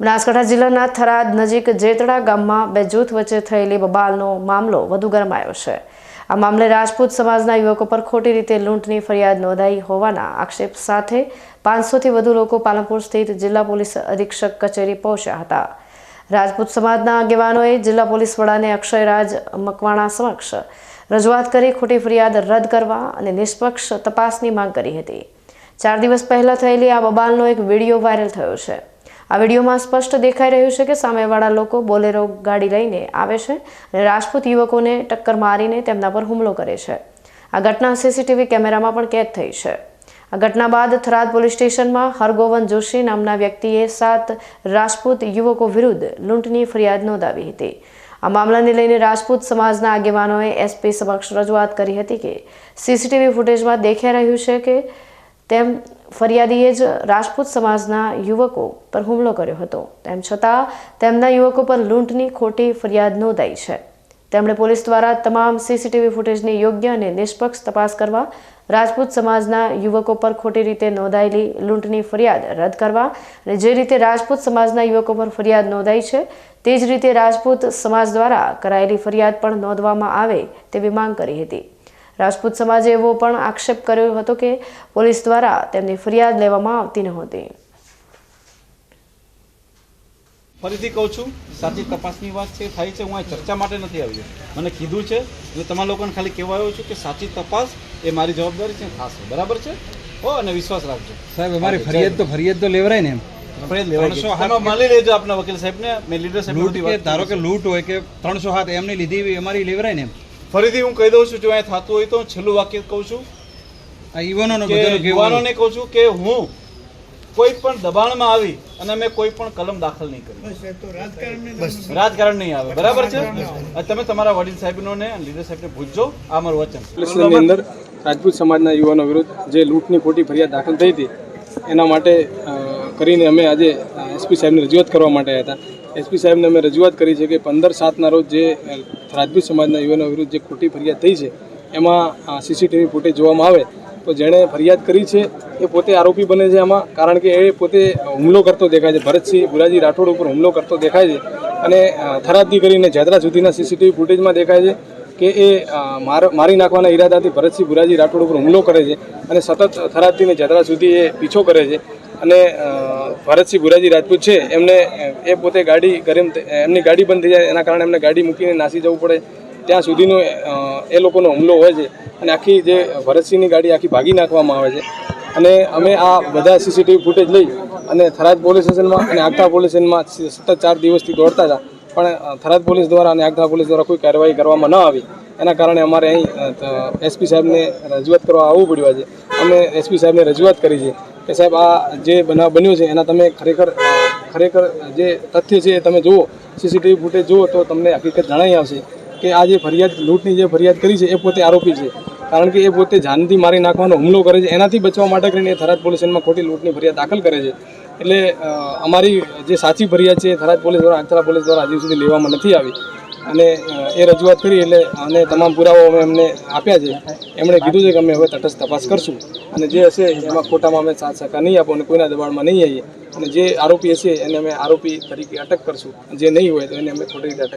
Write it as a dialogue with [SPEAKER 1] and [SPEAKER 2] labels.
[SPEAKER 1] બનાસકાંઠા જિલ્લાના થરાદ નજીક જેતડા ગામમાં બે જૂથ વચ્ચે થયેલી બબાલનો મામલો વધુ ગરમાયો છે. આ મામલે રાજપૂત સમાજના યુવકો પર ખોટી રીતે લૂંટની ફરિયાદ નોંધાઈ હોવાના આક્ષેપ સાથે પાંચસોથી વધુ લોકો પાલનપુર સ્થિત જિલ્લા પોલીસ અધિક્ષક કચેરી પહોંચ્યા હતા. રાજપૂત સમાજના આગેવાનોએ જિલ્લા પોલીસ વડાને અક્ષયરાજ મકવાણા સમક્ષ રજૂઆત કરી ખોટી ફરિયાદ રદ કરવા અને નિષ્પક્ષ તપાસની માંગ કરી હતી. ચાર દિવસ પહેલાં થયેલી આ બબાલનો એક વીડિયો વાયરલ થયો છે. આ વિડીયોમાં સ્પષ્ટ દેખાઈ રહ્યું છે કે સામેવાળા લોકો બોલેરો ગાડી લઈને આવે છે અને રાજપૂત યુવકોને ટક્કર મારીને તેમના પર હુમલો કરે છે. આ ઘટના સીસીટીવી કેમેરામાં પણ કેદ થઈ છે. આ ઘટના બાદ થરાદ પોલીસ સ્ટેશનમાં હરગોવન જોશી નામના વ્યક્તિએ સાત રાજપૂત યુવકો વિરુદ્ધ લૂંટની ફરિયાદ નોંધાવી હતી. આ મામલાને લઈને રાજપૂત સમાજના આગેવાનોએ એસપી સમક્ષ રજૂઆત કરી હતી કે સીસીટીવી ફૂટેજમાં દેખાઈ રહ્યું છે કે તેમ ફરિયાદીએ જ રાજપૂત સમાજના યુવકો પર હુમલો કર્યો હતો. તેમ છતાં, તેમના યુવકો પર લૂંટની ખોટી ફરિયાદ નોંધાઈ છે. તેમણે પોલીસ દ્વારા તમામ સીસીટીવી ફૂટેજની યોગ્ય અને નિષ્પક્ષ તપાસ કરવા, રાજપૂત સમાજના યુવકો પર ખોટી રીતે નોંધાયેલી લૂંટની ફરિયાદ રદ કરવા અને જે રીતે રાજપૂત સમાજના યુવકો પર ફરિયાદ નોંધાઈ છે, તે જ રીતે રાજપૂત સમાજ દ્વારા કરાયેલી ફરિયાદ પણ નોંધવામાં આવે તેવી માંગ કરી હતી. રાજપૂત સમાજે એવો પણ આક્ષેપ કર્યો હતો કે પોલીસ દ્વારા તેમની ફરિયાદ લેવામાં આવતી નહોતી.
[SPEAKER 2] ફરીથી કહું છું સાચી તપાસની વાત છે થાય છે હું અહીં ચર્ચા માટે નથી આવ્યો. મને કીધું છે એટલે તમારા લોકોને ખાલી કહેવા આવ્યો છું કે સાચી તપાસ એ મારી જવાબદારી છે ખાસ બરાબર છે? હો અને વિશ્વાસ રાખજો.
[SPEAKER 3] સાહેબ અમારી ફરિયાદ તો ફરિયાદ તો લેવરાય ને એમ.
[SPEAKER 2] ફરિયાદ લેવાઈ માની લેજો આપના વકીલ સાહેબને મેં લીડર સાહેબ
[SPEAKER 3] લૂંટ ધારો કે લૂંટ હોય કે ત્રણસો હાથ એમને લીધી એવી અમારી લેવરાય ને એમ.
[SPEAKER 2] ફરીથી હું કહી દઉં છું જો અહીંયા થતું હોય તો હું છેલ્લું વાક્ય કહું છું
[SPEAKER 3] આ યુવાનોનો
[SPEAKER 2] કહું છું કે હું કોઈ પણ દબાણમાં આવી અને મેં કોઈ પણ કલમ દાખલ નહીં કરી. રાજકારણ નહીં આવે બરાબર છે? તમે તમારા વડીલ સાહેબનોને લીડર સાહેબને ભૂલજો આ મારું વચન.
[SPEAKER 4] અંદર રાજપૂત સમાજના યુવાનો વિરુદ્ધ જે લૂંટની ખોટી ફરિયાદ દાખલ થઈ હતી એના માટે કરીને અમે આજે એસપી સાહેબને રજૂઆત કરવા માટે હતા. એસપી સાહેબને અમે રજૂઆત કરી છે કે પંદર સાતના રોજ જે રાજપૂત સમાજના યુવાનો વિરુદ્ધ જે ખોટી ફરિયાદ થઈ છે, એમાં સીસીટીવી ફૂટેજ જોવામાં આવે. તો જેણે ફરિયાદ કરી છે, એ પોતે આરોપી બને છે આમાં, કારણ કે એ પોતે હુમલો કરતો દેખાય છે. ભરતસિંહ બુરાજી રાઠોડ ઉપર હુમલો કરતો દેખાય છે. અને થરાદથી કરીને જાદરા સુધીના સીસીટીવી ફૂટેજમાં દેખાય છે કે એ મારી નાખવાના ઈરાદાથી ભરતસિંહ બુરાજી રાઠોડ ઉપર હુમલો કરે છે અને સતત થરાદથી ને જાદરા સુધી એ પીછો કરે છે. અને ભરતસિંહ બુરાજી રાજપૂત છે, એમને, એ પોતે ગાડી ગરમ એમની ગાડી બંધ થઈ જાય, એના કારણે એમને ગાડી મૂકીને નાસી જવું પડે. ત્યાં સુધીનો એ લોકોનો હુમલો હોય છે અને આખી જે ભરતસિંહની ગાડી આખી ભાગી નાખવામાં આવે છે. અને અમે આ બધા સીસીટીવી ફૂટેજ લઈ અને થરાદ પોલીસ સ્ટેશનમાં અને આગતા પોલીસ સ્ટેશનમાં સતત ચાર દિવસથી દોડતા હતા. પણ થરાદ પોલીસ દ્વારા અને આગતા પોલીસ દ્વારા કોઈ કાર્યવાહી કરવામાં ન આવી. એના કારણે અમારે અહીં એસપી સાહેબને રજૂઆત કરવા આવવું પડ્યું આજે. અમે એસપી સાહેબને રજૂઆત કરી છે. કે સાહેબ, આ જે બનાવ બન્યો છે, એના તમે ખરેખર ખરેખર જે તથ્ય છે તમે જુઓ સીસીટીવી ફૂટેજ જુઓ, તો તમને હકીકત જણાઈ આવશે કે આ જે ફરિયાદ, લૂંટની જે ફરિયાદ કરી છે, એ પોતે આરોપી છે. કારણ કે એ પોતે જાનથી મારી નાખવાનો હુમલો કરે છે, એનાથી બચવા માટે કરીને એ થરાદ પોલીસ સ્ટેશનમાં ખોટી લૂંટની ફરિયાદ દાખલ કરે છે. એટલે અમારી જે સાચી ફરિયાદ છે એ થરાદ પોલીસ દ્વારા આગથરા પોલીસ દ્વારા હજી સુધી લેવામાં નથી આવી. અને એ રજૂઆત કરી એટલે અને તમામ પુરાવાઓ અમે એમને આપ્યા છે. એમણે કીધું છે કે અમે હવે તટસ્થ તપાસ કરશું. અને જે હશે એમાં ખોટામાં અમે સાથ સહકાર નહીં આપો અને કોઈના દબાણમાં નહીં આવીએ. અને જે આરોપી હશે એને અમે આરોપી તરીકે અટક કરશું. જે નહીં હોય તો એને અમે ખોટી રીતે અટક